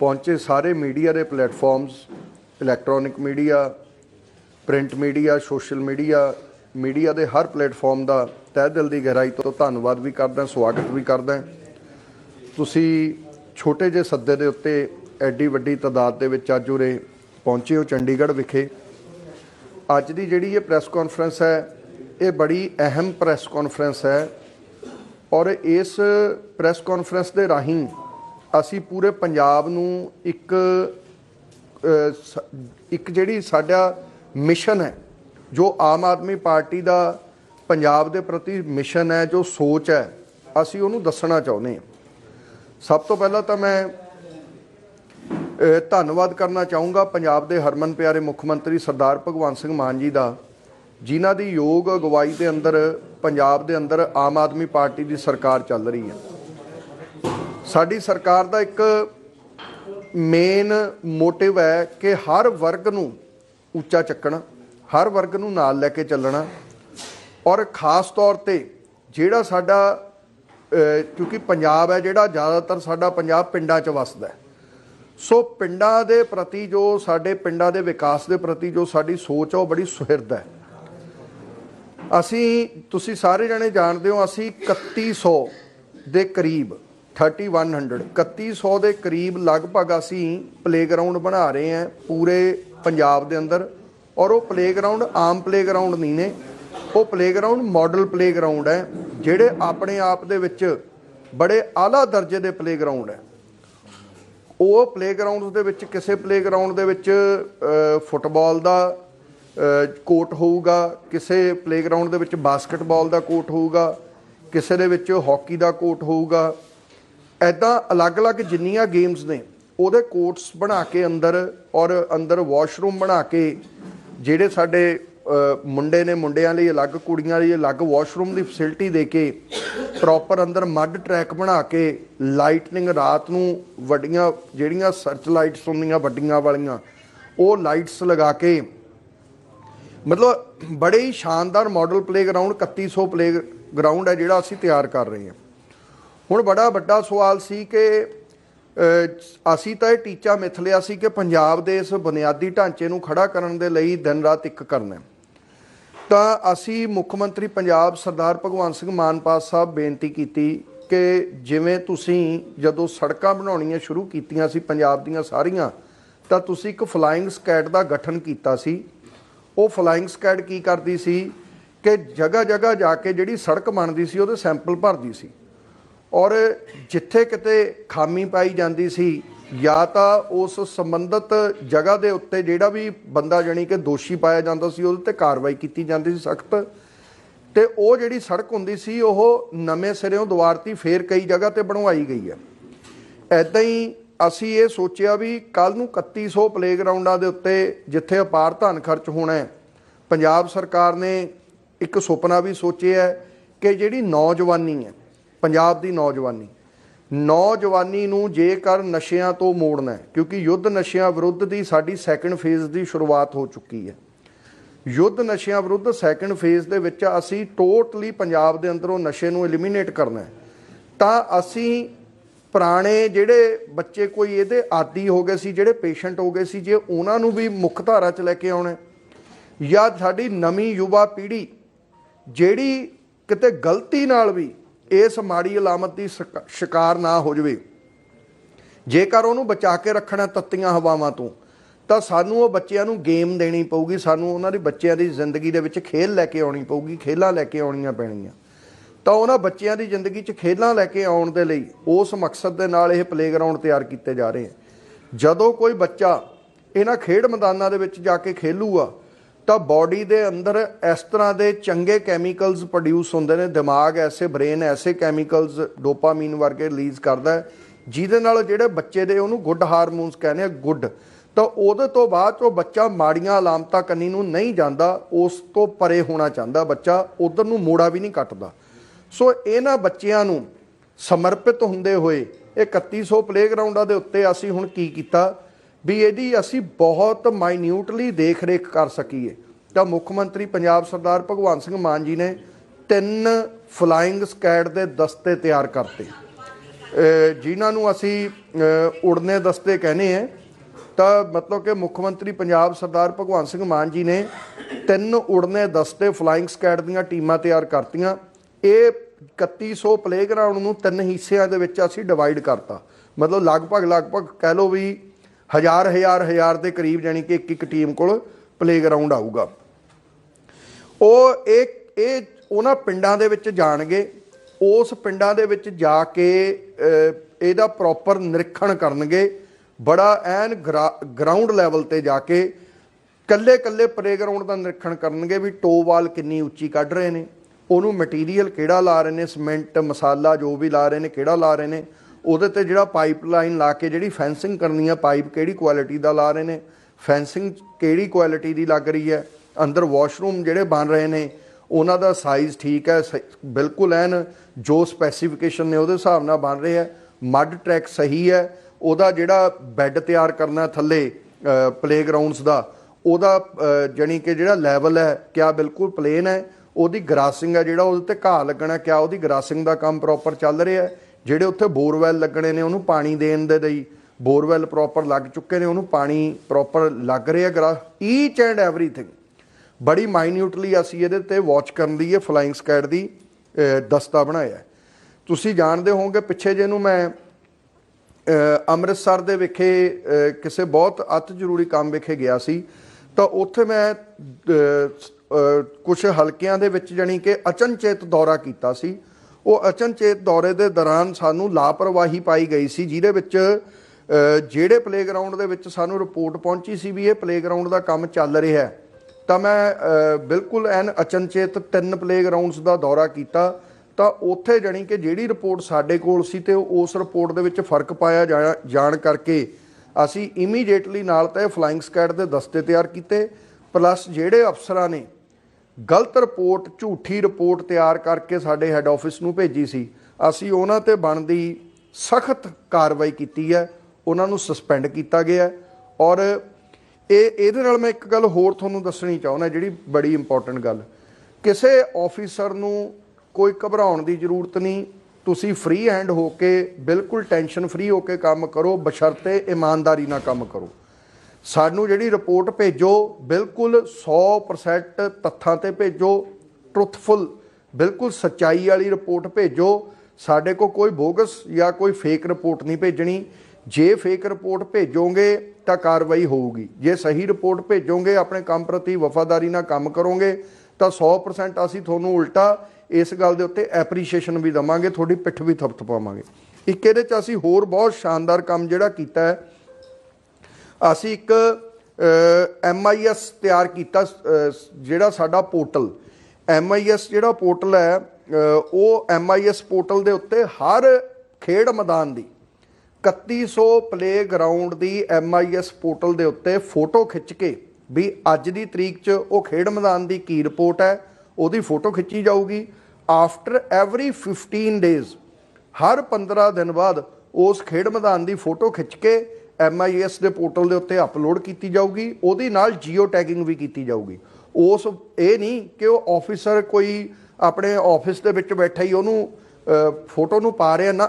ਪਹੁੰਚੇ ਸਾਰੇ ਮੀਡੀਆ ਦੇ platforms, electronic media, print media, social media media ਦੇ ਹਰ ਪਲੇਟਫਾਰਮ ਦਾ ਤਹਿ ਦਿਲ ਦੀ ਗਹਿਰਾਈ ਤੋਂ ਧੰਨਵਾਦ ਵੀ ਕਰਦਾ, ਸਵਾਗਤ ਵੀ ਕਰਦਾ। ਤੁਸੀਂ ਛੋਟੇ ਜਿਹੇ ਸੱਦੇ ਦੇ ਉੱਤੇ ਐਡੀ ਵੱਡੀ ਤਾਦਾਦ ਦੇ ਵਿੱਚ ਅੱਜ ਉਰੇ ਪਹੁੰਚੇ ਹੋ ਚੰਡੀਗੜ੍ਹ ਵਿਖੇ। ਅੱਜ ਦੀ ਜਿਹੜੀ ਇਹ ਪ੍ਰੈਸ ਕਾਨਫਰੰਸ ਹੈ, ਇਹ ਬੜੀ ਅਹਿਮ ਪ੍ਰੈਸ ਕਾਨਫਰੰਸ ਹੈ ਔਰ ਇਸ ਪ੍ਰੈਸ ਕਾਨਫਰੰਸ ਦੇ ਰਾਹੀਂ ਅਸੀਂ ਪੂਰੇ ਪੰਜਾਬ ਨੂੰ ਇੱਕ ਇੱਕ ਜਿਹੜੀ ਸਾਡਾ ਮਿਸ਼ਨ ਹੈ, ਜੋ ਆਮ ਆਦਮੀ ਪਾਰਟੀ ਦਾ ਪੰਜਾਬ ਦੇ ਪ੍ਰਤੀ ਮਿਸ਼ਨ ਹੈ, ਜੋ ਸੋਚ ਹੈ, ਅਸੀਂ ਉਹਨੂੰ ਦੱਸਣਾ ਚਾਹੁੰਦੇ ਹਾਂ। ਸਭ ਤੋਂ ਪਹਿਲਾਂ ਤਾਂ ਮੈਂ ਧੰਨਵਾਦ ਕਰਨਾ ਚਾਹੂੰਗਾ ਪੰਜਾਬ ਦੇ ਹਰਮਨ ਪਿਆਰੇ ਮੁੱਖ ਮੰਤਰੀ ਸਰਦਾਰ ਭਗਵੰਤ ਸਿੰਘ ਮਾਨ ਜੀ ਦਾ, ਜਿਨ੍ਹਾਂ ਦੀ ਯੋਗ ਅਗਵਾਈ ਦੇ ਅੰਦਰ, ਪੰਜਾਬ ਦੇ ਅੰਦਰ ਆਮ ਆਦਮੀ ਪਾਰਟੀ ਦੀ ਸਰਕਾਰ ਚੱਲ ਰਹੀ ਹੈ। ਸਾਡੀ ਸਰਕਾਰ ਦਾ ਇੱਕ ਮੇਨ ਮੋਟਿਵ ਹੈ ਕਿ ਹਰ ਵਰਗ ਨੂੰ ਉੱਚਾ ਚੱਕਣਾ, ਹਰ ਵਰਗ ਨੂੰ ਨਾਲ ਲੈ ਕੇ ਚੱਲਣਾ ਔਰ ਖਾਸ ਤੌਰ ਤੇ ਜਿਹੜਾ ਸਾਡਾ ਕਿਉਂਕਿ ਪੰਜਾਬ ਹੈ ਜਿਹੜਾ ਜ਼ਿਆਦਾਤਰ ਸਾਡਾ ਪੰਜਾਬ ਪਿੰਡਾਂ 'ਚ ਵਸਦਾ ਸੋ ਪਿੰਡਾਂ ਦੇ ਪ੍ਰਤੀ ਜੋ ਸਾਡੇ ਪਿੰਡਾਂ ਦੇ ਵਿਕਾਸ ਦੇ ਪ੍ਰਤੀ ਜੋ ਸਾਡੀ ਸੋਚ ਹੈ ਉਹ ਬੜੀ ਸੁਹਿਰਦ ਹੈ। ਅਸੀਂ, ਤੁਸੀਂ ਸਾਰੇ ਜਣੇ ਜਾਣਦੇ ਹੋ, ਅਸੀਂ 3100 ਦੇ ਕਰੀਬ 3100. 3100 ਦੇ ਕਰੀਬ ਲਗਭਗ ਅਸੀਂ ਪਲੇਗਰਾਉਂਡ ਬਣਾ ਰਹੇ ਹਾਂ ਪੂਰੇ ਪੰਜਾਬ ਦੇ ਅੰਦਰ ਔਰ ਉਹ ਪਲੇਗਰਾਉਂਡ ਆਮ ਪਲੇਗਰਾਉਂਡ ਨਹੀਂ ਨੇ। ਉਹ ਪਲੇਗਰਾਉਂਡ ਮਾਡਲ ਪਲੇਗਰਾਉਂਡ ਹੈ ਜਿਹੜੇ ਆਪਣੇ ਆਪ ਦੇ ਵਿੱਚ ਬੜੇ ਆਲਾ ਦਰਜੇ ਦੇ ਪਲੇਗਰਾਉਂਡ ਹੈ। ਉਹ ਪਲੇਗਰਾਉਂਡਸ ਦੇ ਵਿੱਚ ਕਿਸੇ ਪਲੇਗਰਾਉਂਡ ਦੇ ਵਿੱਚ ਫੁੱਟਬਾਲ ਦਾ ਅ, ਕੋਰਟ ਹੋਊਗਾ ਕਿਸੇ ਪਲੇਗਰਾਉਂਡ ਦੇ ਵਿੱਚ ਬਾਸਕਟਬਾਲ ਦਾ ਕੋਰਟ ਹੋਊਗਾ ਕਿਸੇ ਦੇ ਵਿੱਚ ਹਾਕੀ ਦਾ ਕੋਰਟ ਹੋਊਗਾ ਐਦਾਂ ਅਲੱਗ-ਅਲੱਗ ਜਿੰਨੀਆਂ ਗੇਮਸ ਨੇ, ਉਹਦੇ ਕੋਰਟਸ ਬਣਾ ਕੇ ਅੰਦਰ ਔਰ ਅੰਦਰ ਵਾਸ਼ਰੂਮ ਬਣਾ ਕੇ ਜਿਹੜੇ ਸਾਡੇ ਮੁੰਡੇ ਨੇ ਮੁੰਡਿਆਂ ਲਈ ਅਲੱਗ, ਕੁੜੀਆਂ ਲਈ ਅਲੱਗ ਵਾਸ਼ਰੂਮ ਦੀ ਫੈਸਿਲਿਟੀ ਦੇ ਕੇ ਪ੍ਰੋਪਰ ਅੰਦਰ ਮੱਡ ਟਰੈਕ ਬਣਾ ਕੇ ਲਾਈਟਨਿੰਗ ਰਾਤ ਨੂੰ ਵੱਡੀਆਂ ਜਿਹੜੀਆਂ ਸਰਚ ਲਾਈਟਸ ਹੁੰਦੀਆਂ ਵੱਡੀਆਂ ਵਾਲੀਆਂ, ਉਹ ਲਾਈਟਸ ਲਗਾ ਕੇ ਮਤਲਬ ਬੜੇ ਹੀ ਸ਼ਾਨਦਾਰ ਮਾਡਲ ਪਲੇਗਰਾਉਂਡ 3100 ਪਲੇਗਰਾਉਂਡ ਹੈ ਜਿਹੜਾ ਅਸੀਂ ਤਿਆਰ ਕਰ ਰਹੇ ਹਾਂ। ਹੁਣ ਬੜਾ ਵੱਡਾ ਸਵਾਲ ਸੀ ਕਿ ਅਸੀਂ ਤਾਂ ਇਹ ਟੀਚਾ ਮਿੱਥ ਲਿਆ ਸੀ ਕਿ ਪੰਜਾਬ ਦੇ ਇਸ ਬੁਨਿਆਦੀ ਢਾਂਚੇ ਨੂੰ ਖੜਾ ਕਰਨ ਦੇ ਲਈ ਦਿਨ ਰਾਤ ਇੱਕ ਕਰਨਾ ਤਾਂ ਅਸੀਂ ਮੁੱਖ ਮੰਤਰੀ ਪੰਜਾਬ ਸਰਦਾਰ ਭਗਵੰਤ ਸਿੰਘ ਮਾਨਪਾਤ ਸਾਹਿਬ ਬੇਨਤੀ ਕੀਤੀ ਕਿ ਜਿਵੇਂ ਤੁਸੀਂ ਜਦੋਂ ਸੜਕਾਂ ਬਣਾਉਣੀਆਂ ਸ਼ੁਰੂ ਕੀਤੀਆਂ ਸੀ ਪੰਜਾਬ ਦੀਆਂ ਸਾਰੀਆਂ, ਤਾਂ ਤੁਸੀਂ ਇੱਕ ਫਲਾਈਂਗ ਸਕੈਡ ਦਾ ਗਠਨ ਕੀਤਾ ਸੀ। ਉਹ ਫਲਾਈਂਗ ਸਕੈਡ ਕੀ ਕਰਦੀ ਸੀ ਕਿ ਜਗ੍ਹਾ ਜਗ੍ਹਾ ਜਾ ਕੇ ਜਿਹੜੀ ਸੜਕ ਬਣਦੀ ਸੀ, ਉਹਦੇ ਸੈਂਪਲ ਭਰਦੀ ਸੀ। ਔਰ ਜਿੱਥੇ ਕਿਤੇ ਖਾਮੀ ਪਾਈ ਜਾਂਦੀ ਸੀ, ਜਾਂ ਤਾਂ ਉਸ ਸੰਬੰਧਿਤ ਜਗ੍ਹਾ ਦੇ ਉੱਤੇ ਜਿਹੜਾ ਵੀ ਬੰਦਾ ਜਾਣੀ ਕਿ ਦੋਸ਼ੀ ਪਾਇਆ ਜਾਂਦਾ ਸੀ, ਉਹਦੇ ਤੇ ਕਾਰਵਾਈ ਕੀਤੀ ਜਾਂਦੀ ਸੀ ਸਖਤ। ਤੇ ਉਹ ਜਿਹੜੀ ਸੜਕ ਹੁੰਦੀ ਸੀ, ਉਹ ਨਵੇਂ ਸਿਰਿਓਂ ਦੁਆਰਤੀ ਫੇਰ ਕਈ ਜਗ੍ਹਾ ਤੇ ਬਣਵਾਈ ਗਈ ਹੈ ਐਦਾਂ ਹੀ ਅਸੀਂ ਇਹ ਸੋਚਿਆ ਵੀ ਕੱਲ ਨੂੰ 3100 ਪਲੇਗਰਾਉਂਡਾਂ ਦੇ ਉੱਤੇ ਜਿੱਥੇ ਅਪਾਰ ਧਨ ਖਰਚ ਹੋਣਾ ਹੈ, ਪੰਜਾਬ ਸਰਕਾਰ ਨੇ ਇੱਕ ਸੁਪਨਾ ਵੀ ਸੋਚਿਆ ਕਿ ਜਿਹੜੀ ਨੌਜਵਾਨੀ ਹੈ ਪੰਜਾਬ ਦੀ ਨੌਜਵਾਨੀ। ਨੌਜਵਾਨੀ ਨੂੰ ਜੇਕਰ ਨਸ਼ਿਆਂ ਤੋਂ ਮੋੜਨਾ ਹੈ, ਕਿਉਂਕਿ ਯੁੱਧ ਨਸ਼ਿਆਂ ਵਿਰੁੱਧ ਦੀ ਸਾਡੀ ਸੈਕੰਡ ਫੇਜ਼ ਦੀ ਸ਼ੁਰੂਆਤ ਹੋ ਚੁੱਕੀ ਹੈ। ਯੁੱਧ ਨਸ਼ਿਆਂ ਵਿਰੁੱਧ ਸੈਕੰਡ ਫੇਜ਼ ਦੇ ਵਿੱਚ ਅਸੀਂ ਟੋਟਲੀ ਪੰਜਾਬ ਦੇ ਅੰਦਰੋਂ ਨਸ਼ੇ ਨੂੰ ਐਲੀਮੀਨੇਟ ਕਰਨਾ ਹੈ। ਤਾਂ ਅਸੀਂ ਪੁਰਾਣੇ ਜਿਹੜੇ ਬੱਚੇ ਕੋਈ ਇਹਦੇ ਆਦੀ ਹੋ ਗਏ ਸੀ, ਜਿਹੜੇ ਪੇਸ਼ੈਂਟ ਹੋ ਗਏ ਸੀ, ਜੇ ਉਹਨਾਂ ਨੂੰ ਵੀ ਮੁੱਖ ਧਾਰਾ 'ਚ ਲੈ ਕੇ ਆਉਣਾ ਜਾਂ ਸਾਡੀ ਨਵੀਂ ਯੁਵਾ ਪੀੜ੍ਹੀ ਜਿਹੜੀ ਕਿਤੇ ਗਲਤੀ ਨਾਲ ਵੀ ਇਸ ਮਾੜੀ ਅਲਾਮਤ ਦੀ ਸ਼ਿਕ- ਸ਼ਿਕਾਰ ਨਾ ਹੋ ਜਾਵੇ। ਜੇਕਰ ਉਹਨੂੰ ਬਚਾ ਕੇ ਰੱਖਣਾ ਤੱਤੀਆਂ ਹਵਾਵਾਂ ਤੋਂ, ਤਾਂ ਸਾਨੂੰ ਉਹ ਬੱਚਿਆਂ ਨੂੰ ਗੇਮ ਦੇਣੀ ਪਊਗੀ, ਸਾਨੂੰ ਉਹਨਾਂ ਦੇ ਬੱਚਿਆਂ ਦੀ ਜ਼ਿੰਦਗੀ ਦੇ ਵਿੱਚ ਖੇਲ ਲੈ ਕੇ ਆਉਣੀ ਪਊਗੀ, ਖੇਲਾਂ ਲੈ ਕੇ ਆਉਣੀਆਂ ਪੈਣੀਆਂ। ਤਾਂ ਉਹਨਾਂ ਬੱਚਿਆਂ ਦੀ ਜ਼ਿੰਦਗੀ 'ਚ ਖੇਲਾਂ ਲੈ ਕੇ ਆਉਣ ਦੇ ਲਈ ਉਸ ਮਕਸਦ ਦੇ ਨਾਲ ਇਹ ਪਲੇਗਰਾਉਂਡ ਤਿਆਰ ਕੀਤੇ ਜਾ ਰਹੇ ਹਨ ਜਦੋਂ ਕੋਈ ਬੱਚਾ ਇਹਨਾਂ ਖੇਡ ਮੈਦਾਨਾਂ ਦੇ ਵਿੱਚ ਜਾ ਕੇ ਖੇਲੂਗਾ ਤਾਂ ਬਾਡੀ ਦੇ ਅੰਦਰ ਇਸ ਤਰ੍ਹਾਂ ਦੇ ਚੰਗੇ ਕੈਮੀਕਲਸ ਪ੍ਰੋਡਿਊਸ ਹੁੰਦੇ ਨੇ, ਦਿਮਾਗ ਐਸੇ ਬ੍ਰੇਨ ਐਸੇ ਕੈਮੀਕਲਸ ਡੋਪਾਮੀਨ ਵਰਗੇ ਰਿਲੀਜ਼ ਕਰਦਾ ਜਿਹਦੇ ਨਾਲ ਜਿਹੜੇ ਬੱਚੇ ਦੇ ਉਹਨੂੰ ਗੁੱਡ ਹਾਰਮੋਨਸ ਕਹਿੰਦੇ ਆ ਗੁੱਡ ਤਾਂ ਉਹਦੇ ਤੋਂ ਬਾਅਦ 'ਚ ਉਹ ਬੱਚਾ ਮਾੜੀਆਂ ਅਲਾਮਤਾਂ ਕੰਨੀ ਨੂੰ ਨਹੀਂ ਜਾਂਦਾ, ਉਸ ਤੋਂ ਪਰੇ ਹੋਣਾ ਚਾਹੁੰਦਾ ਬੱਚਾ, ਉਧਰ ਨੂੰ ਮੋੜਾ ਵੀ ਨਹੀਂ ਕੱਟਦਾ। ਸੋ ਇਹਨਾਂ ਬੱਚਿਆਂ ਨੂੰ ਸਮਰਪਿਤ ਹੁੰਦੇ ਹੋਏ, ਇਹ 3100 ਪਲੇਗਰਾਉਂਡਾਂ ਦੇ ਉੱਤੇ ਅਸੀਂ ਹੁਣ ਕੀ ਕੀਤਾ ਵੀ ਇਹਦੀ ਅਸੀਂ ਬਹੁਤ ਮਾਈਨਿਊਟਲੀ ਦੇਖ ਰੇਖ ਕਰ ਸਕੀਏ। ਤਾਂ ਮੁੱਖ ਮੰਤਰੀ ਪੰਜਾਬ ਸਰਦਾਰ ਭਗਵੰਤ ਸਿੰਘ ਮਾਨ ਜੀ ਨੇ ਤਿੰਨ ਫਲਾਈਂਗ ਸਕੈਡ ਦੇ ਦਸਤੇ ਤਿਆਰ ਕਰਤੇ। ਜਿਨ੍ਹਾਂ ਨੂੰ ਅਸੀਂ ਉੜਨੇ ਦਸਤੇ ਕਹਿੰਦੇ ਆ ਤਾਂ ਮਤਲਬ ਕਿ ਮੁੱਖ ਮੰਤਰੀ ਪੰਜਾਬ ਸਰਦਾਰ ਭਗਵੰਤ ਸਿੰਘ ਮਾਨ ਜੀ ਨੇ ਤਿੰਨ ਉੜਨੇ ਦਸਤੇ ਫਲਾਈਂਗ ਸਕੈਡ ਦੀਆਂ ਟੀਮਾਂ ਤਿਆਰ ਕਰਤੀਆਂ। ਇਹ 3100 ਪਲੇਗਰਾਉਂਡ ਨੂੰ ਤਿੰਨ ਹਿੱਸਿਆਂ ਦੇ ਵਿੱਚ ਅਸੀਂ ਡਿਵਾਈਡ ਕਰਤਾ। ਮਤਲਬ ਲਗਭਗ ਲਗਭਗ ਕਹਿ ਲਓ ਵੀ ਹਜ਼ਾਰ ਹਜ਼ਾਰ ਹਜ਼ਾਰ ਦੇ ਕਰੀਬ ਜਾਨੀ ਕਿ ਇੱਕ ਇੱਕ ਟੀਮ ਕੋਲ ਪਲੇਗਰਾਉਂਡ ਆਊਗਾ। ਉਹ ਇਹ ਇਹ ਉਹਨਾਂ ਪਿੰਡਾਂ ਦੇ ਵਿੱਚ ਜਾਣਗੇ। ਉਸ ਪਿੰਡਾਂ ਦੇ ਵਿੱਚ ਜਾ ਕੇ ਇਹਦਾ ਪ੍ਰੋਪਰ ਨਿਰੀਖਣ ਕਰਨਗੇ। ਬੜਾ ਐਨ ਗਰਾਊਂਡ ਲੈਵਲ ਤੇ ਜਾ ਕੇ ਕੱਲੇ ਕੱਲੇ ਪਲੇਗਰਾਉਂਡ ਦਾ ਨਿਰੀਖਣ ਕਰਨਗੇ ਵੀ ਟੋਵਾਲ ਕਿੰਨੀ ਉੱਚੀ ਕੱਢ ਰਹੇ ਨੇ। ਉਹਨੂੰ ਮਟੀਰੀਅਲ ਕਿਹੜਾ ਲਾ ਰਹੇ ਨੇ ਸਿਮੈਂਟ ਮਸਾਲਾ ਜੋ ਵੀ ਲਾ ਰਹੇ ਨੇ, ਕਿਹੜਾ ਲਾ ਰਹੇ ਨੇ। ਉਹਦੇ ਤੇ ਜਿਹੜਾ ਪਾਈਪਲਾਈਨ ਲਾ ਕੇ ਜਿਹੜੀ ਫੈਂਸਿੰਗ ਕਰਨੀ ਆ ਪਾਈਪ ਕਿਹੜੀ ਕੁਆਲਿਟੀ ਦਾ ਲਾ ਰਹੇ ਨੇ? ਫੈਂਸਿੰਗ ਕਿਹੜੀ ਕੁਆਲਿਟੀ ਦੀ ਲੱਗ ਰਹੀ ਹੈ? ਅੰਦਰ ਵਾਸ਼ਰੂਮ ਜਿਹੜੇ ਬਣ ਰਹੇ ਨੇ ਉਹਨਾਂ ਦਾ ਸਾਈਜ਼ ਠੀਕ ਹੈ ਸ- ਬਿਲਕੁਲ ਐਨ ਜੋ ਸਪੈਸੀਫਿਕੇਸ਼ਨ ਨੇ ਉਹਦੇ ਹਿਸਾਬ ਨਾਲ ਬਣ ਰਿਹਾ ਹੈ। ਮੱਡ ਟਰੈਕ ਸਹੀ ਹੈ ਉਹਦਾ ਜਿਹੜਾ ਬੈੱਡ ਤਿਆਰ ਕਰਨਾ ਥੱਲੇ ਪਲੇਗਰਾਉਂਡਸ ਦਾ ਉਹਦਾ ਅ, ਜਾਣੀ ਕਿ ਜਿਹੜਾ ਲੈਵਲ ਹੈ ਕਿਆ ਬਿਲਕੁਲ ਪਲੇਨ ਹੈ ਉਹਦੀ ਗਰਾਸਿੰਗ ਹੈ ਜਿਹੜਾ ਉਹਦੇ ਤੇ ਘਾਹ ਲੱਗਣਾ ਕਿਆ ਉਹਦੀ ਗਰਾਸਿੰਗ ਦਾ ਕੰਮ ਪ੍ਰੋਪਰ ਚੱਲ ਰਿਹਾ ਹੈ। ਜਿਹੜੇ ਉੱਥੇ ਬੋਰਵੈਲ ਲੱਗਣੇ ਨੇ, ਉਹਨੂੰ ਪਾਣੀ ਦੇਣ ਦੇ ਲਈ ਬੋਰਵੈਲ ਪ੍ਰੋਪਰ ਲੱਗ ਚੁੱਕੇ ਨੇ, ਉਹਨੂੰ ਪਾਣੀ ਪ੍ਰੋਪਰ ਲੱਗ ਰਿਹਾ ਗਰਾ ਈਚ ਐਂਡ ਐਵਰੀਥਿੰਗ ਬੜੀ ਮਾਈਨਿਊਟਲੀ ਅਸੀਂ ਇਹਦੇ ਤੇ ਵਾਚ ਕਰਨ ਲਈ ਇਹ ਫਲਾਈਂਗ ਸਕੈਡ ਦੀ ਦਸਤਾ ਬਣਾਇਆ ਤੁਸੀਂ ਜਾਣਦੇ ਹੋਵੋਗੇ, ਪਿੱਛੇ ਜੇ ਨੂੰ ਮੈਂ ਅੰਮ੍ਰਿਤਸਰ ਦੇ ਵਿਖੇ ਕਿਸੇ ਬਹੁਤ ਅਤ ਜ਼ਰੂਰੀ ਕੰਮ ਵਿਖੇ ਗਿਆ ਸੀ, ਤਾਂ ਉੱਥੇ ਮੈਂ ਕੁਝ ਹਲਕਿਆਂ ਦੇ ਵਿੱਚ ਜਾਣੀ ਕਿ ਅਚਨਚੇਤ ਦੌਰਾ ਕੀਤਾ ਸੀ। ਉਹ ਅਚਨਚੇਤ ਦੌਰੇ ਦੇ ਦੌਰਾਨ ਸਾਨੂੰ ਲਾਪਰਵਾਹੀ ਪਾਈ ਗਈ ਸੀ, ਜਿਹਦੇ ਵਿੱਚ ਜਿਹੜੇ ਪਲੇਗਰਾਉਂਡ ਦੇ ਵਿੱਚ ਸਾਨੂੰ ਰਿਪੋਰਟ ਪਹੁੰਚੀ ਸੀ ਵੀ ਇਹ ਪਲੇਗਰਾਉਂਡ ਦਾ ਕੰਮ ਚੱਲ ਰਿਹਾ ਹੈ, ਤਾਂ ਮੈਂ ਬਿਲਕੁਲ ਐਨ ਅਚਨਚੇਤ ਤਿੰਨ ਪਲੇਗਰਾਉਂਡਸ ਦਾ ਦੌਰਾ ਕੀਤਾ, ਤਾਂ ਉੱਥੇ ਜਾਣੀ ਕਿ ਜਿਹੜੀ ਰਿਪੋਰਟ ਸਾਡੇ ਕੋਲ ਸੀ ਤੇ ਉਸ ਰਿਪੋਰਟ ਦੇ ਵਿੱਚ ਫ਼ਰਕ ਪਾਇਆ ਜਾ- ਜਾਣ ਕਰਕੇ ਅਸੀਂ ਇਮੀਡੀਏਟਲੀ ਨਾਲ ਤਾਂ ਇਹ ਫਲਾਈਂਗ ਸਕੈਡ ਦੇ ਦਸਤੇ ਤਿਆਰ ਕੀਤੇ ਪਲੱਸ ਜਿਹੜੇ ਅਫਸਰਾਂ ਨੇ ਗਲਤ ਰਿਪੋਰਟ, ਝੂਠੀ ਰਿਪੋਰਟ ਤਿਆਰ ਕਰਕੇ ਸਾਡੇ ਹੈੱਡ ਆਫਿਸ ਨੂੰ ਭੇਜੀ ਸੀ। ਅਸੀਂ ਉਹਨਾਂ ਤੇ ਬਣਦੀ ਸਖਤ ਕਾਰਵਾਈ ਕੀਤੀ ਹੈ। ਉਹਨਾਂ ਨੂੰ ਸਸਪੈਂਡ ਕੀਤਾ ਗਿਆ ਔਰ ਇਹ, ਇਹਦੇ ਨਾਲ ਮੈਂ ਇੱਕ ਗੱਲ ਹੋਰ ਤੁਹਾਨੂੰ ਦੱਸਣੀ ਚਾਹੁੰਦਾ, ਜਿਹੜੀ ਬੜੀ ਇੰਪੋਰਟੈਂਟ ਗੱਲ। ਕਿਸੇ ਆਫੀਸਰ ਨੂੰ ਕੋਈ ਘਬਰਾਉਣ ਦੀ ਜ਼ਰੂਰਤ ਨਹੀਂ। ਤੁਸੀਂ ਫ੍ਰੀ ਹੈਂਡ ਹੋ ਕੇ, ਬਿਲਕੁਲ ਟੈਨਸ਼ਨ ਫ੍ਰੀ ਹੋ ਕੇ ਕੰਮ ਕਰੋ, ਬਸ਼ਰਤੇ ਇਮਾਨਦਾਰੀ ਨਾਲ ਕੰਮ ਕਰੋ। ਸਾਨੂੰ ਜਿਹੜੀ ਰਿਪੋਰਟ ਭੇਜੋ, ਬਿਲਕੁਲ 100% ਤੱਥਾਂ ਤੇ ਭੇਜੋ ਟਰੁੱਥਫੁਲ ਬਿਲਕੁਲ ਸੱਚਾਈ ਵਾਲੀ ਰਿਪੋਰਟ ਭੇਜੋ। ਸਾਡੇ ਕੋਲ ਕੋਈ ਬੋਗਸ ਜਾਂ ਕੋਈ ਫੇਕ ਰਿਪੋਰਟ ਨਹੀਂ ਭੇਜਣੀ। ਜੇ ਫੇਕ ਰਿਪੋਰਟ ਭੇਜੋਗੇ ਤਾਂ ਕਾਰਵਾਈ ਹੋਊਗੀ। ਜੇ ਸਹੀ ਰਿਪੋਰਟ ਭੇਜੋਗੇ, ਆਪਣੇ ਕੰਮ ਪ੍ਰਤੀ ਵਫਾਦਾਰੀ ਨਾਲ ਕੰਮ ਕਰੋਗੇ, ਤਾਂ 100% ਅਸੀਂ ਤੁਹਾਨੂੰ ਉਲਟਾ ਇਸ ਗੱਲ ਦੇ ਉੱਤੇ ਐਪਰੀਸ਼ੀਏਸ਼ਨ ਵੀ ਦਵਾਂਗੇ, ਤੁਹਾਡੀ ਪਿੱਠ ਵੀ ਥਪਥਪਾਵਾਂਗੇ। ਇੱਕ ਇਹਦੇ ਚ ਅਸੀਂ ਹੋਰ ਬਹੁਤ ਸ਼ਾਨਦਾਰ ਕੰਮ ਜਿਹੜਾ ਕੀਤਾ ਹੈ ਅਸੀਂ ਇੱਕ ਐਮਆਈਐਸ ਤਿਆਰ ਕੀਤਾ ਜਿਹੜਾ ਸਾਡਾ ਪੋਰਟਲ। ਐਮਆਈਐਸ ਜਿਹੜਾ ਪੋਰਟਲ ਹੈ ਅ, ਉਹ ਐਮਆਈਐਸ ਪੋਰਟਲ ਦੇ ਉੱਤੇ ਹਰ ਖੇਡ ਮੈਦਾਨ ਦੀ 3100 ਪਲੇ ਗਰਾਊਂਡ ਦੀ ਐਮਆਈਐਸ ਪੋਰਟਲ ਦੇ ਉੱਤੇ ਫੋਟੋ ਖਿੱਚ ਕੇ ਵੀ ਅੱਜ ਦੀ ਤਰੀਕ 'ਚ ਉਹ ਖੇਡ ਮੈਦਾਨ ਦੀ ਕੀ ਰਿਪੋਰਟ ਹੈ ਉਹਦੀ ਫੋਟੋ ਖਿੱਚੀ ਜਾਊਗੀ। ਆਫਟਰ ਐਵਰੀ 15 ਡੇਜ਼ ਹਰ 15 ਦਿਨ ਬਾਅਦ ਉਸ ਖੇਡ ਮੈਦਾਨ ਦੀ ਫੋਟੋ ਖਿੱਚ ਕੇ MIS ਦੇ ਪੋਰਟਲ ਦੇ ਉੱਤੇ ਅਪਲੋਡ ਕੀਤੀ ਜਾਊਗੀ, ਉਹਦੇ ਨਾਲ ਜੀਓ ਟੈਗਿੰਗ ਵੀ ਕੀਤੀ ਜਾਊਗੀ। ਉਸ, ਇਹ ਨਹੀਂ ਕਿ ਉਹ ਆਫੀਸਰ ਕੋਈ ਆਪਣੇ ਆਫਿਸ ਦੇ ਵਿੱਚ ਬੈਠਾ ਹੀ ਉਹਨੂੰ ਫੋਟੋ ਨੂੰ ਪਾ ਰਿਹਾ ਨਾ।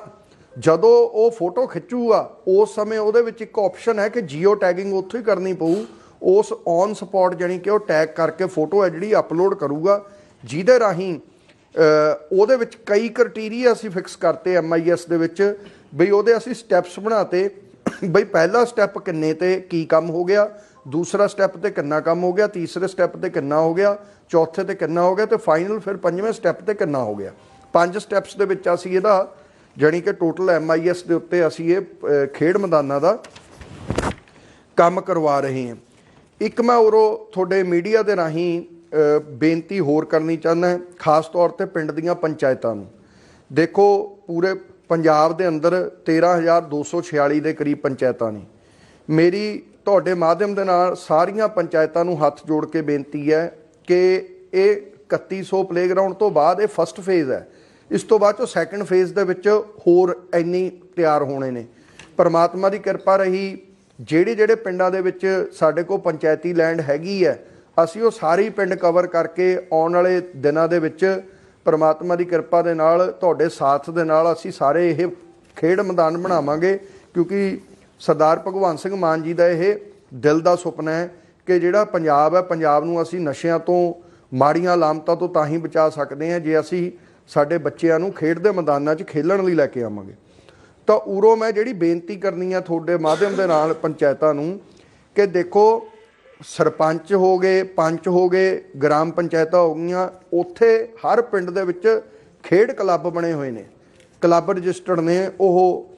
ਜਦੋਂ ਉਹ ਫੋਟੋ ਖਿੱਚੂਗਾ, ਉਸ ਸਮੇਂ ਉਹਦੇ ਵਿੱਚ ਇੱਕ ਆਪਸ਼ਨ ਹੈ ਕਿ ਜੀਓ ਟੈਗਿੰਗ ਉੱਥੇ ਹੀ ਕਰਨੀ ਪਊ। ਉਸ ਔਨ ਸਪੌਟ ਜਾਨੀ ਕਿ ਉਹ ਟੈਗ ਕਰਕੇ ਫੋਟੋ ਹੈ ਜਿਹੜੀ ਅਪਲੋਡ ਕਰੂਗਾ, ਜਿਹਦੇ ਰਾਹੀਂ ਉਹਦੇ ਵਿੱਚ ਕਈ ਕ੍ਰਾਈਟੇਰੀਆ ਅਸੀਂ ਫਿਕਸ ਕਰਤੇ ਐਮਆਈਐਸ ਦੇ ਵਿੱਚ ਬਈ ਉਹਦੇ ਅਸੀਂ ਸਟੈਪਸ ਬਣਾਤੇ। ਬਈ ਪਹਿਲਾ ਸਟੈਪ ਕਿੰਨੇ ਤੇ ਕੀ ਕੰਮ ਹੋ ਗਿਆ? ਦੂਸਰਾ ਸਟੈਪ ਤੇ ਕਿੰਨਾ ਕੰਮ ਹੋ ਗਿਆ? ਤੀਸਰੇ ਸਟੈਪ ਤੇ ਕਿੰਨਾ ਹੋ ਗਿਆ? ਚੌਥੇ ਤੇ ਕਿੰਨਾ ਹੋ ਗਿਆ? ਤੇ ਫਾਈਨਲ ਫਿਰ ਪੰਜਵੇਂ ਸਟੈਪ ਤੇ ਕਿੰਨਾ ਹੋ ਗਿਆ? ਪੰਜ ਸਟੈਪਸ ਦੇ ਵਿੱਚ ਅਸੀਂ ਇਹਦਾ, ਜਾਣੀ ਕਿ ਟੋਟਲ ਐਮਆਈਐਸ ਦੇ ਉੱਤੇ ਅਸੀਂ ਇਹ ਖੇਡ ਮੈਦਾਨਾਂ ਦਾ ਕੰਮ ਕਰਵਾ ਰਹੇ ਹਾਂ। ਇੱਕ ਮੈਂ ਉਰੋਂ ਤੁਹਾਡੇ ਮੀਡੀਆ ਦੇ ਰਾਹੀਂ ਬੇਨਤੀ ਹੋਰ ਕਰਨੀ ਚਾਹੁੰਦਾ ਖਾਸ ਤੌਰ ਤੇ ਪਿੰਡ ਦੀਆਂ ਪੰਚਾਇਤਾਂ ਨੂੰ। ਦੇਖੋ, ਪੂਰੇ ਪੰਜਾਬ ਦੇ ਅੰਦਰ 13246 ਦੇ ਕਰੀਬ ਪੰਚਾਇਤਾਂ ਨੇ। ਮੇਰੀ, ਤੁਹਾਡੇ ਮਾਧਿਅਮ ਦੇ ਨਾਲ ਸਾਰੀਆਂ ਪੰਚਾਇਤਾਂ ਨੂੰ ਹੱਥ ਜੋੜ ਕੇ ਬੇਨਤੀ ਹੈ ਕਿ ਇਹ 3100 ਪਲੇਗਰਾਉਂਡ ਤੋਂ ਬਾਅਦ ਇਹ ਫਸਟ ਫੇਜ਼ ਹੈ। ਇਸ ਤੋਂ ਬਾਅਦ ਚੋਂ ਸੈਕੰਡ ਫੇਜ਼ ਦੇ ਵਿੱਚ ਹੋਰ ਇੰਨੀ ਤਿਆਰ ਹੋਣੇ ਨੇ। ਪਰਮਾਤਮਾ ਦੀ ਕਿਰਪਾ ਰਹੀ, ਜਿਹੜੇ ਜਿਹੜੇ ਪਿੰਡਾਂ ਦੇ ਵਿੱਚ ਸਾਡੇ ਕੋਲ ਪੰਚਾਇਤੀ ਲੈਂਡ ਹੈਗੀ ਹੈ, ਅਸੀਂ ਉਹ ਸਾਰੇ ਪਿੰਡ ਕਵਰ ਕਰਕੇ ਆਉਣ ਵਾਲੇ ਦਿਨਾਂ ਦੇ ਵਿੱਚ ਪਰਮਾਤਮਾ ਦੀ ਕਿਰਪਾ ਦੇ ਨਾਲ, ਤੁਹਾਡੇ ਸਾਥ ਦੇ ਨਾਲ ਅਸੀਂ ਸਾਰੇ ਇਹ ਖੇਡ ਮੈਦਾਨ ਬਣਾਵਾਂਗੇ, ਕਿਉਂਕਿ ਸਰਦਾਰ ਭਗਵੰਤ ਸਿੰਘ ਮਾਨ ਜੀ ਦਾ ਇਹ ਦਿਲ ਦਾ ਸੁਪਨਾ ਹੈ ਕਿ ਜਿਹੜਾ ਪੰਜਾਬ ਹੈ, ਪੰਜਾਬ ਨੂੰ ਅਸੀਂ ਨਸ਼ਿਆਂ ਤੋਂ, ਮਾੜੀਆਂ ਲਾਮਤਾਂ ਤੋਂ ਤਾਂ ਹੀ ਬਚਾ ਸਕਦੇ ਹਾਂ, ਜੇ ਅਸੀਂ ਸਾਡੇ ਬੱਚਿਆਂ ਨੂੰ ਖੇਡ ਦੇ ਮੈਦਾਨਾਂ 'ਚ ਖੇਲਣ ਲਈ ਲੈ ਕੇ ਆਵਾਂਗੇ। ਤਾਂ ਉਰੋਂ ਮੈਂ ਜਿਹੜੀ ਬੇਨਤੀ ਕਰਨੀ ਆ ਤੁਹਾਡੇ ਮਾਧਿਅਮ ਦੇ ਨਾਲ ਪੰਚਾਇਤਾਂ ਨੂੰ, ਕਿ ਦੇਖੋ ਸਰਪੰਚ ਹੋ ਗਏ, ਪੰਚ ਹੋ ਗਏ, ਗ੍ਰਾਮ ਪੰਚਾਇਤਾਂ ਹੋ ਗਈਆਂ, ਉੱਥੇ ਹਰ ਪਿੰਡ ਦੇ ਵਿੱਚ ਖੇਡ ਕਲੱਬ ਬਣੇ ਹੋਏ ਨੇ। ਕਲੱਬ ਰਜਿਸਟਰਡ ਨੇ ਉਹ।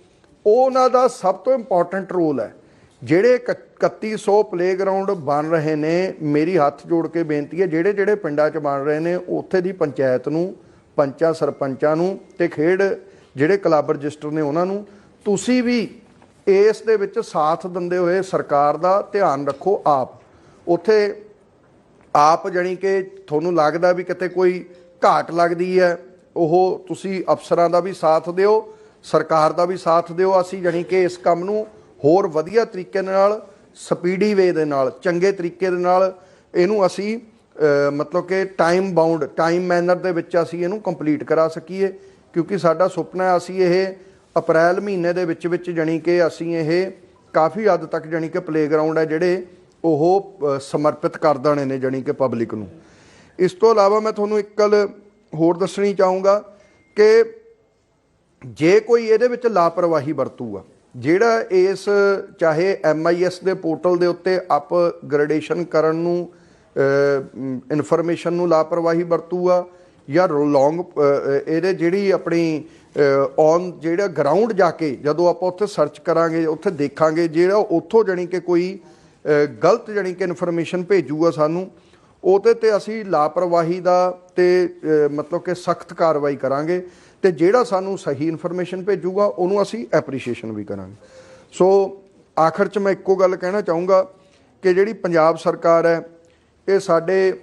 ਉਹਨਾਂ ਦਾ ਸਭ ਤੋਂ ਇੰਪੋਰਟੈਂਟ ਰੋਲ ਹੈ। ਜਿਹੜੇ ਕ- 3100 ਪਲੇਗਰਾਉਂਡ ਬਣ ਰਹੇ ਨੇ, ਮੇਰੀ ਹੱਥ ਜੋੜ ਕੇ ਬੇਨਤੀ ਹੈ, ਜਿਹੜੇ ਜਿਹੜੇ ਪਿੰਡਾਂ 'ਚ ਬਣ ਰਹੇ ਨੇ, ਉੱਥੇ ਦੀ ਪੰਚਾਇਤ ਨੂੰ, ਪੰਚਾਂ ਸਰਪੰਚਾਂ ਨੂੰ ਤੇ ਖੇਡ ਜਿਹੜੇ ਕਲੱਬ ਰਜਿਸਟਰ ਨੇ ਉਹਨਾਂ ਨੂੰ, ਤੁਸੀਂ ਵੀ ਇਸ ਦੇ ਵਿੱਚ ਸਾਥ ਦਿੰਦੇ ਹੋਏ ਸਰਕਾਰ ਦਾ ਧਿਆਨ ਰੱਖੋ ਆਪ। ਉੱਥੇ ਆਪ ਜਾਣੀ ਕਿ ਤੁਹਾਨੂੰ ਲੱਗਦਾ ਵੀ ਕਿਤੇ ਕੋਈ ਘਾਟ ਲੱਗਦੀ ਹੈ, ਉਹ ਤੁਸੀਂ ਅਫਸਰਾਂ ਦਾ ਵੀ ਸਾਥ ਦਿਓ, ਸਰਕਾਰ ਦਾ ਵੀ ਸਾਥ ਦਿਓ, ਅਸੀਂ ਜਾਣੀ ਕਿ ਇਸ ਕੰਮ ਨੂੰ ਹੋਰ ਵਧੀਆ ਤਰੀਕੇ ਨਾਲ, ਸਪੀਡੀ ਵੇ ਦੇ ਨਾਲ, ਚੰਗੇ ਤਰੀਕੇ ਦੇ ਨਾਲ ਇਹਨੂੰ ਅਸੀਂ ਮਤਲਬ ਕਿ ਟਾਈਮ ਬਾਉਂਡ ਟਾਈਮ ਮੈਨਰ ਦੇ ਵਿੱਚ ਅਸੀਂ ਇਹਨੂੰ ਕੰਪਲੀਟ ਕਰਾ ਸਕੀਏ, ਕਿਉਂਕਿ ਸਾਡਾ ਸੁਪਨਾ ਹੈ ਅਸੀਂ ਇਹ ਅਪ੍ਰੈਲ ਮਹੀਨੇ ਦੇ ਵਿੱਚ ਵਿੱਚ ਜਾਣੀ ਕਿ ਅਸੀਂ ਇਹ ਕਾਫੀ ਹੱਦ ਤੱਕ ਜਾਣੀ ਕਿ ਪਲੇਗਰਾਉਂਡ ਹੈ ਜਿਹੜੇ ਉਹ ਸਮਰਪਿਤ ਕਰ ਦੇਣੇ ਨੇ ਜਾਣੀ ਕਿ ਪਬਲਿਕ ਨੂੰ। ਇਸ ਤੋਂ ਇਲਾਵਾ ਮੈਂ ਤੁਹਾਨੂੰ ਇੱਕ ਗੱਲ ਹੋਰ ਦੱਸਣੀ ਚਾਹੂੰਗਾ ਕਿ ਜੇ ਕੋਈ ਇਹਦੇ ਵਿੱਚ ਲਾਪਰਵਾਹੀ ਵਰਤੂਗਾ, ਜਿਹੜਾ ਇਸ, ਚਾਹੇ ਐਮਆਈਐਸ ਦੇ ਪੋਰਟਲ ਦੇ ਉੱਤੇ ਅਪਗ੍ਰੇਡੇਸ਼ਨ ਕਰਨ ਨੂੰ ਇਨਫੋਰਮੇਸ਼ਨ ਨੂੰ ਲਾਪਰਵਾਹੀ ਵਰਤੂਗਾ ਜਾਂ ਲੌਂਗ ਇਹਦੇ ਜਿਹੜੀ ਆਪਣੀ ਔਨ ਜਿਹੜਾ ਗਰਾਊਂਡ ਜਾ ਕੇ ਜਦੋਂ ਆਪਾਂ ਉੱਥੇ ਸਰਚ ਕਰਾਂਗੇ, ਉੱਥੇ ਦੇਖਾਂਗੇ, ਜਿਹੜਾ ਉੱਥੋਂ ਜਾਣੀ ਕਿ ਕੋਈ ਗਲਤ ਜਾਣੀ ਕਿ ਇਨਫੋਰਮੇਸ਼ਨ ਭੇਜੂਗਾ ਸਾਨੂੰ, ਉਹਦੇ ਤੇ ਅਸੀਂ ਲਾਪਰਵਾਹੀ ਦਾ ਤੇ ਮਤਲਬ ਕਿ ਸਖਤ ਕਾਰਵਾਈ ਕਰਾਂਗੇ ਤੇ ਜਿਹੜਾ ਸਾਨੂੰ ਸਹੀ ਇਨਫੋਰਮੇਸ਼ਨ ਭੇਜੂਗਾ, ਉਹਨੂੰ ਅਸੀਂ ਐਪਰੀਸ਼ੀਏਸ਼ਨ ਵੀ ਕਰਾਂਗੇ। ਸੋ ਆਖਰ 'ਚ ਮੈਂ ਇੱਕੋ ਗੱਲ ਕਹਿਣਾ ਚਾਹੂੰਗਾ ਕਿ ਜਿਹੜੀ ਪੰਜਾਬ ਸਰਕਾਰ ਹੈ, ਇਹ ਸਾਡੇ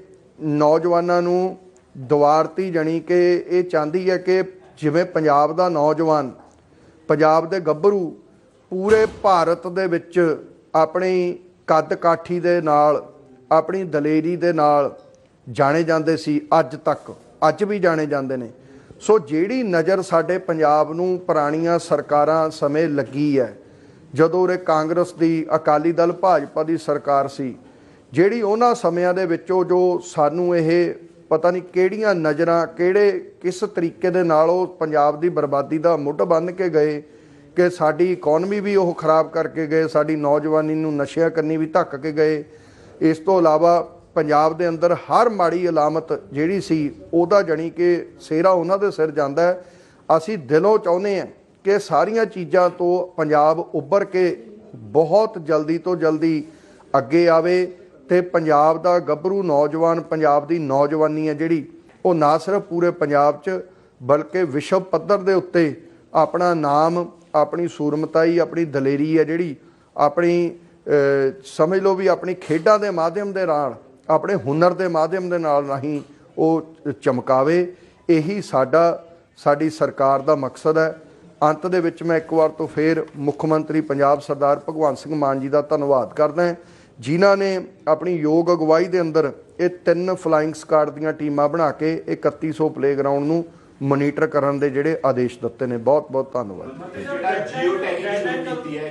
ਨੌਜਵਾਨਾਂ ਨੂੰ ਦੁਆਰਤੀ ਜਣੀ ਕਿ ਇਹ ਚਾਹੁੰਦੀ ਹੈ ਕਿ ਜਿਵੇਂ ਪੰਜਾਬ ਦਾ ਨੌਜਵਾਨ, ਪੰਜਾਬ ਦੇ ਗੱਭਰੂ ਪੂਰੇ ਭਾਰਤ ਦੇ ਵਿੱਚ ਆਪਣੀ ਕੱਦ ਕਾਠੀ ਦੇ ਨਾਲ, ਆਪਣੀ ਦਲੇਰੀ ਦੇ ਨਾਲ ਜਾਣੇ ਜਾਂਦੇ ਸੀ ਅੱਜ ਤੱਕ, ਅੱਜ ਵੀ ਜਾਣੇ ਜਾਂਦੇ ਨੇ। ਸੋ ਜਿਹੜੀ ਨਜ਼ਰ ਸਾਡੇ ਪੰਜਾਬ ਨੂੰ ਪੁਰਾਣੀਆਂ ਸਰਕਾਰਾਂ ਸਮੇਂ ਲੱਗੀ ਹੈ, ਜਦੋਂ ਉਰੇ ਕਾਂਗਰਸ ਦੀ ਅਕਾਲੀ ਦਲ ਭਾਜਪਾ ਦੀ ਸਰਕਾਰ ਸੀ, ਜਿਹੜੀ ਉਹਨਾਂ ਸਮਿਆਂ ਦੇ ਵਿੱਚੋਂ ਜੋ ਸਾਨੂੰ ਇਹ ਪਤਾ ਨਹੀਂ ਕਿਹੜੀਆਂ ਨਜ਼ਰਾਂ, ਕਿਹੜੇ ਕਿਸ ਤਰੀਕੇ ਦੇ ਨਾਲ ਉਹ ਪੰਜਾਬ ਦੀ ਬਰਬਾਦੀ ਦਾ ਮੁੱਢ ਬੰਨ ਕੇ ਗਏ ਕਿ ਸਾਡੀ ਇਕਨੋਮੀ ਵੀ ਉਹ ਖਰਾਬ ਕਰਕੇ ਗਏ, ਸਾਡੀ ਨੌਜਵਾਨੀ ਨੂੰ ਨਸ਼ਿਆਂ ਕਰਨੀ ਵੀ ਧੱਕ ਕੇ ਗਏ। ਇਸ ਤੋਂ ਇਲਾਵਾ ਪੰਜਾਬ ਦੇ ਅੰਦਰ ਹਰ ਮਾੜੀ ਅਲਾਮਤ ਜਿਹੜੀ ਸੀ, ਉਹਦਾ ਜਣੀ ਕਿ ਸਿਹਰਾ ਉਹਨਾਂ ਦੇ ਸਿਰ ਜਾਂਦਾ ਹੈ। ਅਸੀਂ ਦਿਲੋਂ ਚਾਹੁੰਦੇ ਹਾਂ ਕਿ ਸਾਰੀਆਂ ਚੀਜ਼ਾਂ ਤੋਂ ਪੰਜਾਬ ਉੱਭਰ ਕੇ ਬਹੁਤ ਜਲਦੀ ਤੋਂ ਜਲਦੀ ਅੱਗੇ ਆਵੇ ਤੇ ਪੰਜਾਬ ਦਾ ਗੱਭਰੂ ਨੌਜਵਾਨ, ਪੰਜਾਬ ਦੀ ਨੌਜਵਾਨੀ ਹੈ ਜਿਹੜੀ, ਉਹ ਨਾ ਸਿਰਫ ਪੂਰੇ ਪੰਜਾਬ 'ਚ, ਬਲਕਿ ਵਿਸ਼ਵ ਪੱਧਰ ਦੇ ਉੱਤੇ ਆਪਣਾ ਨਾਮ ਆਪਣੀ ਸੂਰਮਤਾਈ, ਆਪਣੀ ਦਲੇਰੀ ਹੈ ਜਿਹੜੀ, ਆਪਣੀ ਸਮਝ ਲਓ ਵੀ ਆਪਣੀ ਖੇਡਾਂ ਦੇ ਮਾਧਿਅਮ ਦੇ ਨਾਲ, ਆਪਣੇ ਹੁਨਰ ਦੇ ਮਾਧਿਅਮ ਦੇ ਨਾਲ ਨਹੀਂ ਉਹ ਚਮਕਾਵੇ, ਇਹੀ ਸਾਡਾ, ਸਾਡੀ ਸਰਕਾਰ ਦਾ ਮਕਸਦ ਹੈ। ਅੰਤ ਦੇ ਵਿੱਚ ਮੈਂ ਇੱਕ ਵਾਰ ਤੋਂ ਫੇਰ ਮੁੱਖ ਮੰਤਰੀ ਪੰਜਾਬ ਸਰਦਾਰ ਭਗਵੰਤ ਸਿੰਘ ਮਾਨ ਜੀ ਦਾ ਧੰਨਵਾਦ ਕਰਦਾ ਜਿਨ੍ਹਾਂ ਨੇ ਆਪਣੀ ਯੋਗ ਅਗਵਾਈ ਦੇ ਅੰਦਰ ਇਹ ਤਿੰਨ ਫਲਾਈਂਗ ਸਕਾਡ ਦੀਆਂ ਟੀਮਾਂ ਬਣਾ ਕੇ ਇਹ 3100 ਪਲੇਗਰਾਉਂਡ ਨੂੰ ਮੋਨੀਟਰ ਕਰਨ ਦੇ ਜਿਹੜੇ ਆਦੇਸ਼ ਦਿੱਤੇ ਨੇ ਬਹੁਤ ਬਹੁਤ ਧੰਨਵਾਦ ਜੀਓ ਟੈਗਿੰਗ ਕੀਤੀ ਹੈ